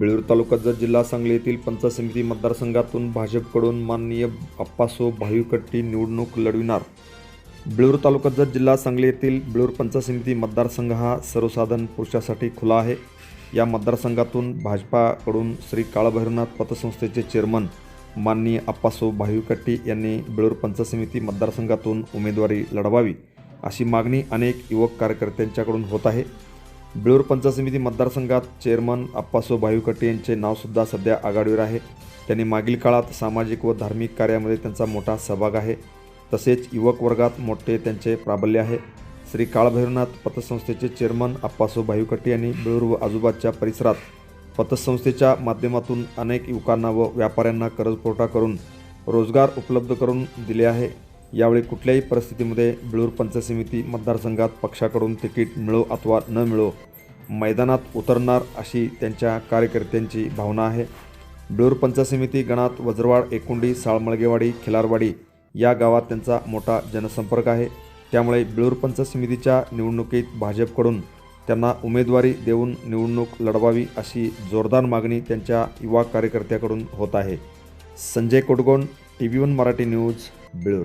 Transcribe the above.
बेळूर तालुका जत जिल्हा सांगली येथील पंचायत समिती मतदारसंघातून भाजपकडून माननीय अप्पासो भाईकट्टी निवडणूक लढविणार. बेळूर तालुका जत जिल्हा सांगली येथील बेळूर पंचायत समिती मतदारसंघ हा सर्वसाधारण पुरुषासाठी खुला आहे. या मतदारसंघातून भाजपाकडून श्री काळभैरवनाथ पतसंस्थेचे चेअरमन माननीय अप्पासो भाईकट्टी यांनी बेळूर पंचायत समिती मतदारसंघातून उमेदवारी लढवावी अशी मागणी अनेक युवक कार्यकर्त्यांच्याकडून होत आहे. बेळूर पंचायत समिती मतदारसंघात चेअरमन अप्पासो भायुकटे यांचे नावसुद्धा सध्या आघाडीवर आहे. त्यांनी मागील काळात सामाजिक व धार्मिक कार्यामध्ये त्यांचा मोठा सहभाग आहे. तसेच युवक वर्गात मोठे त्यांचे प्राबल्य आहे. श्री काळभैरवनाथ पतसंस्थेचे चेअरमन अप्पासो भाईकट्टी यांनी बेळूर व आजूबाजूच्या परिसरात पतसंस्थेच्या माध्यमातून अनेक युवकांना व व्यापाऱ्यांना कर्जपुरवठा करून रोजगार उपलब्ध करून दिले आहे. यावेळी कुठल्याही परिस्थितीमध्ये बिळूर पंचायत समिती मतदारसंघात पक्षाकडून तिकीट मिळो अथवा न मिळो मैदानात उतरणार अशी त्यांच्या कार्यकर्त्यांची भावना आहे. बिळूर पंचायत समिती गणात वज्रवाड एकुंडी साळमळगेवाडी खिलारवाडी या गावात त्यांचा मोठा जनसंपर्क आहे. त्यामुळे बिळूर पंचायत समितीच्या निवडणुकीत भाजपकडून त्यांना उमेदवारी देऊन निवडणूक लढवावी अशी जोरदार मागणी त्यांच्या युवा कार्यकर्त्याकडून होत आहे. Sanjay Kotgond T V one Marathi news Belur.